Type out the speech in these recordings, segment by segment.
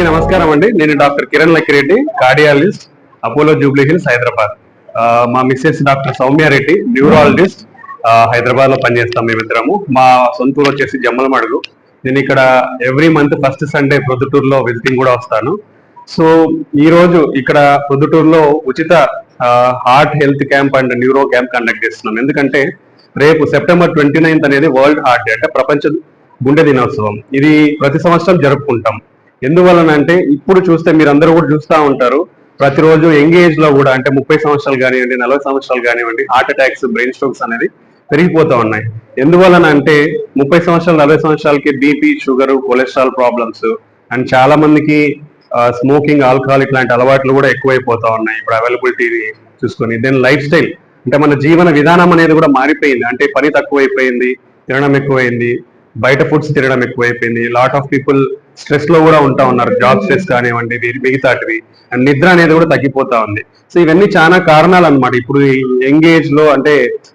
అందరికీ నమస్కారం అండి. నేను డాక్టర్ కిరణ్ లక్కిరెడ్డి కార్డియాలజిస్ట్ అపోలో జూబ్లీ హిల్స్ హైదరాబాద్. మా మిస్సెస్ డాక్టర్ సౌమ్యారెడ్డి న్యూరాలజిస్ట్ హైదరాబాద్లో పనిచేస్తాం మేమిద్దరము. మా సొంత ఊరు వచ్చేసి జమ్మలమడుగు. నేను ఇక్కడ ఎవ్రీ మంత్ ఫస్ట్ సండే ప్రొద్దుటూరులో విజిటింగ్ కూడా వస్తాను. సో ఈ రోజు ఇక్కడ పొద్దుటూరులో ఉచిత heart health camp and neuro camp conduct చేస్తున్నాం. ఎందుకంటే రేపు సెప్టెంబర్ ట్వంటీ నైన్త్ అనేది వరల్డ్ హార్ట్ డే అంటే ప్రపంచ గుండె దినోత్సవం. ఇది ప్రతి సంవత్సరం జరుపుకుంటాం. ఎందువలన అంటే ఇప్పుడు చూస్తే మీరు అందరూ కూడా చూస్తూ ఉంటారు. ప్రతిరోజు యంగ్ ఏజ్లో కూడా అంటే ముప్పై సంవత్సరాలు కానివ్వండి నలభై సంవత్సరాలు కానివ్వండి హార్ట్ అటాక్స్ బ్రెయిన్ స్ట్రోక్స్ అనేది పెరిగిపోతూ ఉన్నాయి. ఎందువలన అంటే ముప్పై సంవత్సరాలు నలభై సంవత్సరాలకి BP sugar cholesterol problems and చాలా మందికి స్మోకింగ్ ఆల్కహాల్ ఇట్లాంటి అలవాట్లు కూడా ఎక్కువైపోతా ఉన్నాయి. ఇప్పుడు అవైలబిలిటీ చూసుకొని దెన్ లైఫ్ స్టైల్ అంటే మన జీవన విధానం అనేది కూడా మారిపోయింది. అంటే పని తక్కువైపోయింది తినడం ఎక్కువైంది బయట ఫుడ్స్ తినడం ఎక్కువైపోయింది. లాట్ ఆఫ్ పీపుల్ స్ట్రెస్లో కూడా ఉంటా ఉన్నారు జాబ్ స్ట్రెస్ కానివ్వండి మిగతాటివి. అండ్ నిద్ర అనేది కూడా తగ్గిపోతా ఉంది. సో ఇవన్నీ చాలా కారణాలు అన్నమాట ఇప్పుడు యంగ్ ఏజ్లో అంటే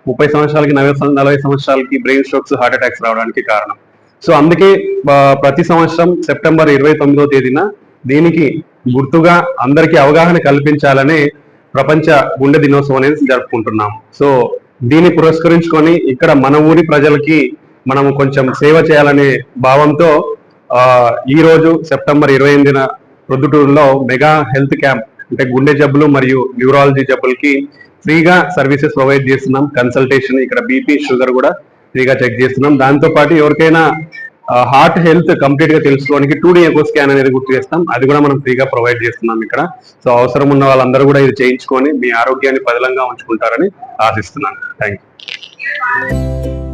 ముప్పై సంవత్సరాలకి నలభై నలభై సంవత్సరాలకి బ్రెయిన్ స్ట్రోక్స్ హార్ట్ అటాక్స్ రావడానికి కారణం. సో అందుకే ప్రతి సంవత్సరం సెప్టెంబర్ ఇరవై తొమ్మిదో తేదీన దీనికి గుర్తుగా అందరికీ అవగాహన కల్పించాలని ప్రపంచ గుండె దినోత్సవం అనేది జరుపుకుంటున్నాం. సో దీన్ని పురస్కరించుకొని ఇక్కడ మన ఊరి ప్రజలకి మనము కొంచెం సేవ చేయాలనే భావంతో ఈ రోజు సెప్టెంబర్ ఇరవై ఎనిమిదిన ప్రొద్దుటూరులో మెగా హెల్త్ క్యాంప్ అంటే గుండె జబ్బులు మరియు న్యూరాలజీ జబ్బులకి ఫ్రీగా సర్వీసెస్ ప్రొవైడ్ చేస్తున్నాం. కన్సల్టేషన్ ఇక్కడ బీపీ షుగర్ కూడా ఫ్రీగా చెక్ చేస్తున్నాం. దాంతోపాటు ఎవరికైనా హార్ట్ హెల్త్ కంప్లీట్గా తెలుసుకోవడానికి టూ డే ఎకో స్కాన్ అనేది గుర్తు చేస్తాం. అది కూడా మనం ఫ్రీగా ప్రొవైడ్ చేస్తున్నాం ఇక్కడ. సో అవసరం ఉన్న వాళ్ళందరూ కూడా ఇది చేయించుకొని మీ ఆరోగ్యాన్ని పదిలంగా ఉంచుకుంటారని ఆశిస్తున్నాను. Thank you